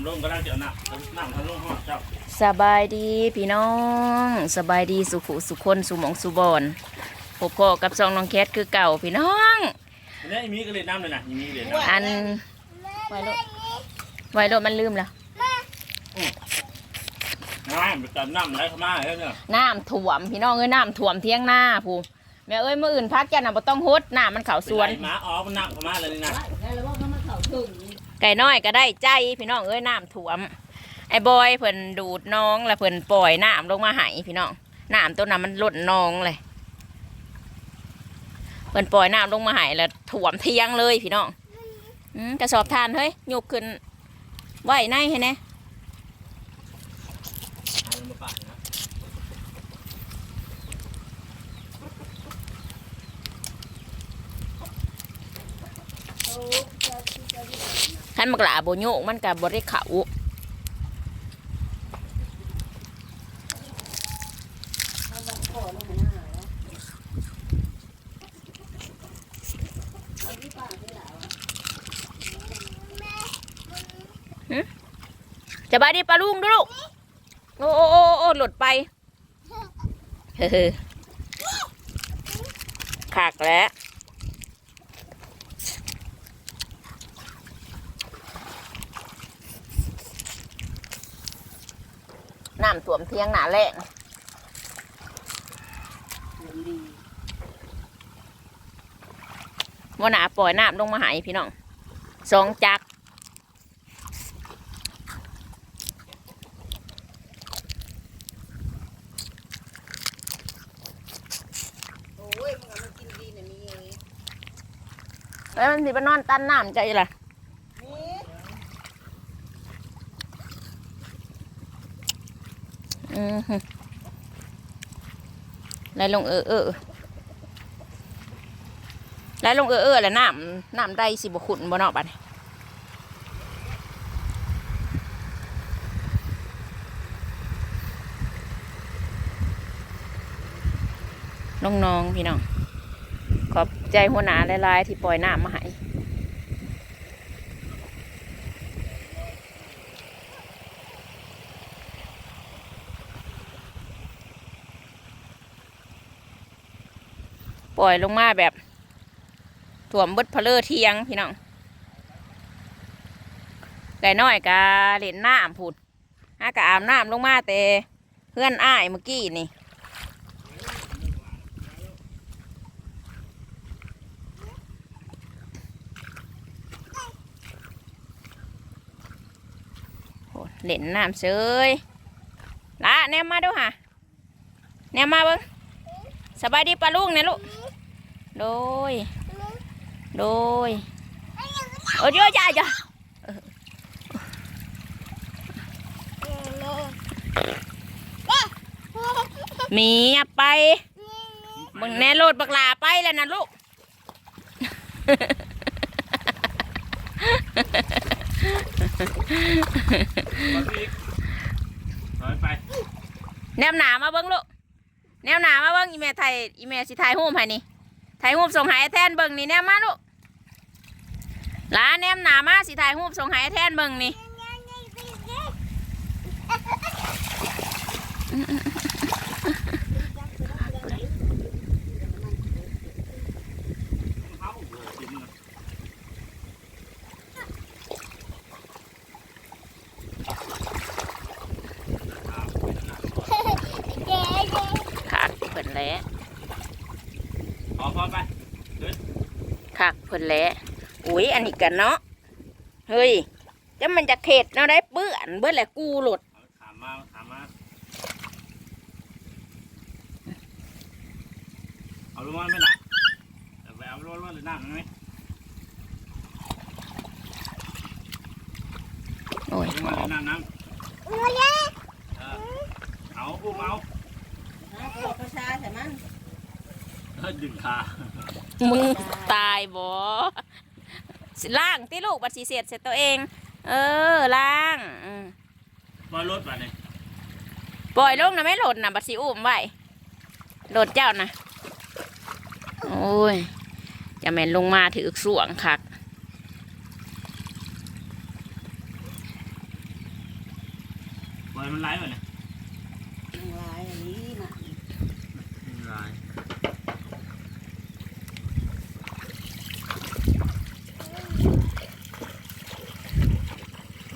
ำลงก็ได้เดี๋ยวน้ำน้ำทะลุห้องเจ้าสบายดีพี่น้องสบายดีสุขุสุคนสุหมองสุบอนพบพ่อกับซองน้องแคทคือเก่าพี่น้อง อันนี้มีก็เลยน้ำเลยนะมีเลยนะอันไวโรดไวโรดมันลืมแล้วน้ำไปตัดน้ำไหลเข้ามาแล้วเนี่ยน้ำถ่วมพี่น้องเอ้ยน้ำถ่วมเที่ยงหน้าผู้แม่เอ้ยมื่ออื่นพักแกน่ะบ่ต้องฮดน้ำมันเข่าสวนหมาออกมันน้ำเข้ามาเลยนะ ไก่น้อยก็ได้ใจพี่น้องเอ้ยน้ำถ่วม ไอ้บอยเพิ่นดูดน้องแล้วเพิ่นปล่อยน้ำลงมาให้พี่น้องน้ำตัวนั้นมันลดน้องเลยเพิ่นปล่อยน้ำลงมาให้แล้วถ่วมเที่ยงเลยพี่น้องกระสอบทานเฮ้ยยกขึ้นไหวในเห็นไหมเอ ขันมักหลาโบโยกมันกับบริเขาหึจะบายดีปลาลุงดูลูก โอ้โอ้โอ้โอ้หลุดไป เฮ้อขากแล้ว น้ำท่วมเที่ยงหนาแรงว่าหนาปล่อยน้ำลงมาใหายพี่น้องสองจักรโอ้ยมึงเอามากินดีนะมีเองแล้วมันสิไปนอนตันน้ำใจล่ะ นี่ อือฮึ ไหลลงเออเออไหลลงเออเออแล้วน้ำน้ำได้สิบขุนบ่นอกบัดนี้น้องๆพี่น้องขอบใจหัวหน้าหลายๆที่ปล่อยน้ำมาให้ ปล่อยลงมาแบบถ่วมบิดเพลอเทียงพี่น้องไก่น้อยกาเล่นน้ำพูดฮากะอาบน้ำลงมาแต่เพื่อนอ้ายเมื่อกี้นี่โหเล่นน้ำเฉยละแนมมาดูฮะแนมมาเบิ้งสบายดีปะลุงเนี่ยลูก โดย โดยโอ้ยจ้าจ้ามีอะไปมึงแน่โลดบักหลาไปแล้วนะลูกมาสิถอยไปแนมหนามาเบิ้งลูกแนวหนามาเบิ้งอีเมลไทยอีเมลสิถ่ายรูปให้นี่ ถ่ายรูปส่งหายแทนเบิ่งนี่แนมมาลูกหลาแนมหนามาสิถ่ายรูปส่งหายแทนเบิ่งนี่ เอาเลยกินนะเอาไปนะ คักเพิ่นแหล้ว เอาพอไปคักเพิ่นแหล้วอุ้ยอันนี้กันเนาะเฮ้ยจะมันจะเข็ดเนาะได้เปื้อนเบื่อแหละกูหลุดเอาถามมาถามมาเอาลงมาไม่หนักเอาไปเอาลงมาเลยน้ำไหมโอ้ยลงมาเลยน้ำน้ำเออเอาอุ้มเอานะขอประชาแต่มันเออ ดึงขามึงตายบ่สิล่างที่ลูกบัดสีเสียดเสร็จตัวเอง เออล่างอืมบอลรถป่ะเนี่ยปล่อยลงนะไม่หล่นนะบัดสีอุ้มไว้โดดเจ้านะโอ้ยจะแม่นลงมาถือสวงคักล่อยมันไหลไปเลยยังลายอันนี้น่ะไหล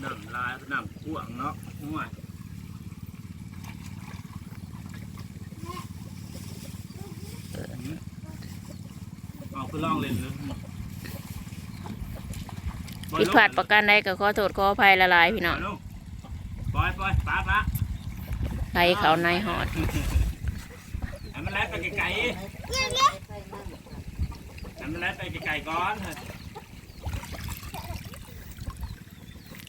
น้ำลายน้ำกวางเนาะ ห่วยเอาคือลองเล่นเลยผิดพลาดประการใดก็ขอโทษขออภัยละลายพี่น้องปล่อยปล่อยป้าป้าไล่เขาในหอดให้มันไหลไปไกลๆให้มันไหลไปไกลๆก่อน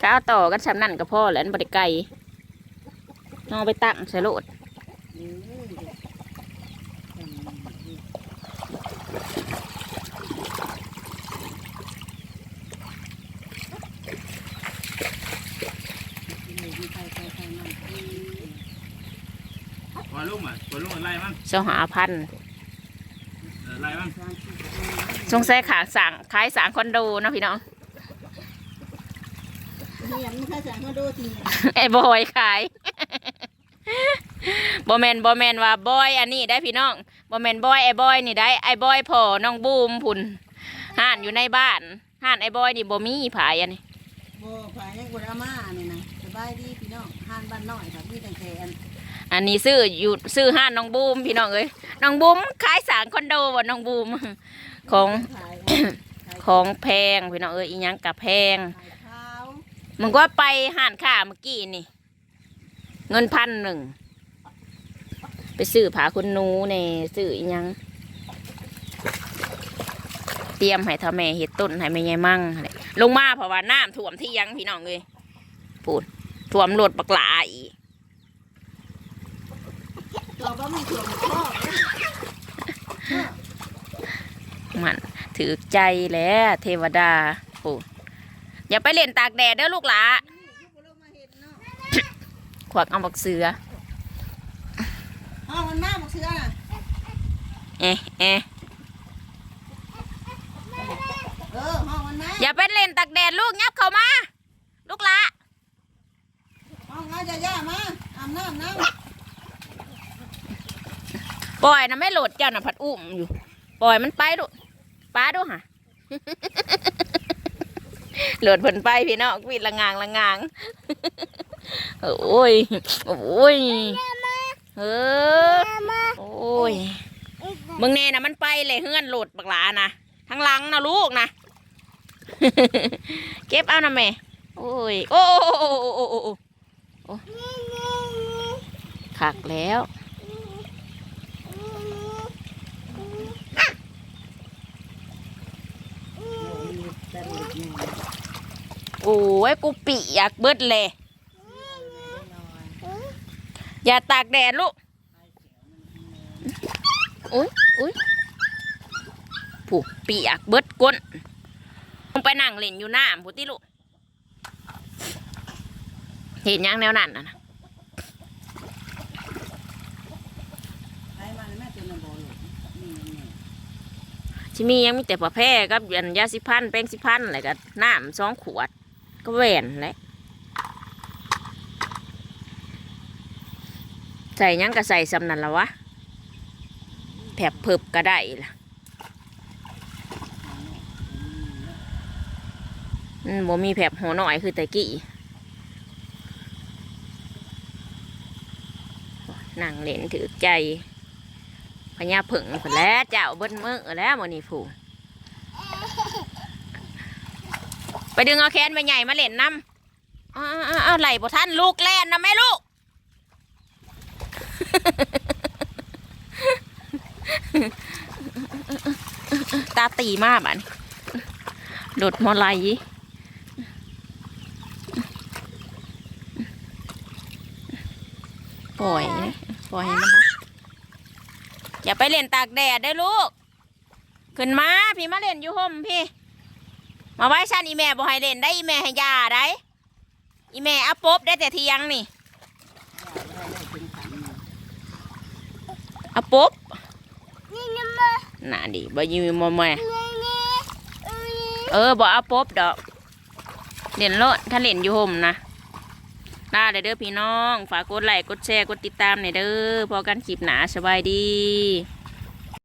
ถ้าเอาต่อกันสำนั่นก็พ่อแหล้วบริไกลนองไปตั้งใส่โลดอืมไปไปไปนั่นอืมปล่อยลูกมันปล่อยลูกมันไล่มันสหาพันเออไล่มันสร้างที่สงสัยขาสั่งขายสางคอนโดเนาะพี่น้อง เนี่ยมันถ้าสั่งมาดูทีไอ้บอยขายบอแมนบอแมนว่าบอยอันนี้ได้พี่น้องบอแมนบอยไอ้บอยนี่ได้ไอ้บอยพ่อน้องบูมพุ่นห่านอยู่ในบ้านห่านไอ้บอยนี่บ่มีผายอันนี้โบผายยังกุดอาม่านี่นะสบายดีพี่น้องห้านบ้านน้อยครับพี่แต่แต่อันอันนี้ซื้ออยู่ซื้อห่านน้องบูมพี่น้องเอ้ยน้องบูมขายสางคอนโดบ่น้องบูมของขายของแพงพี่น้องเอ้ยอีหยังกับแพงขายข้าว มึงก็ไปห่านข้าเมื่อกี้นี่ เงินพันหนึ่ง ไปซื้อผาคุณนูเน่ซื้ออียัง เตรียมให้ทำแม่เห็ดต้นให้แม่ยายมั่งลงมาเพราะว่าน้ำท่วมที่ยังพี่น้องเลยพูดท่วมรถปักหลาอีกเราก็มีส่วนพ่อมันถือใจแล้วเทวดาพูด อย่าไปเล่นตากแดดเด้อลูกหลายุบลงมาเห็นเนาะขวักเอาบักเสือห้องมันมากบอกเชื่อน่ะเอ๊ะเอ๊ะเออห้องมันมากอย่าไปเล่นตากแดดลูกยับเข้ามา ลูกหลาห้องเราจะย่ามาอาบน้ำน้ปล่อยนะไม่โหลดเจ้าน่ะผัดอุ้มอยู่ ปล่อยมันไปดูป้าดูฮะโหลดผลไปพี่น้องวิดละงางละงางโอ้ยโอ้ยเออโอ้ยมึงเน่นะมันไปเลยเฮือนหลดบักหลานะทั้งหลังนะลูกนะเก็บเอานะแม่โอ้ยโอ้โอ้โอ้โอ้ขักแล้วแต่เด็กนี่ โอ้ยกูปีอยากเบิดเลยอย่าตากแดดลูกอุ้ยอุ้ยผูกปีอยากเบิดก้นลงไปนั่งเล่นอยู่น้ำพูติลูกเห็นยังแนวนั้นน่ะนะไปมาแล้วแม่เต็มระบบเลยนี่นี่ชิมียังมีแต่ผ้าแพร่กับยันยาสิพันแป้งสิพันอะไรกับน้ำสองขวด ก็แหวนแหละใส่ยังก็ใส่สำนันละวะแผบเพิบก็ได้ล่ะอืมบ่มีแผบหัวหน่อยคือต่กี้นั่งเล่นถือใจพญาผึ่งผนแล้วเจ้าเบิ้นมือแล้วมันนี่ผู้ ไปดึงเอาแขนไปใหญ่มาเล่นน้ำอ้าวอ้าวอ้าวไหลบ่ท่านลูกแล่นนะแม่ลูก ตาตีมากอะนี่โดดมอไลปล่อยปล่อยมันนะอย่าไปเล่นตากแดดได้ลูก ขึ้นมา พี่มาเล่นอยู่ห่มพี่ มาไว้ชันอีแม่บ่ให้เล่นได้อีแม่ให้ยาได้อีแม่อาปบได้แต่เทียงนี่อาปบน่าดิบ่อยืมมาแม่เออบ่อาปบดอกเล่นโลดถ้าเล่นอยู่ห่มนะลาเลยเด้อพี่น้อง ฝากกดไลค์กดแชร์กดติดตามหน่อยเด้อพอกันคลิปหนาสบายดี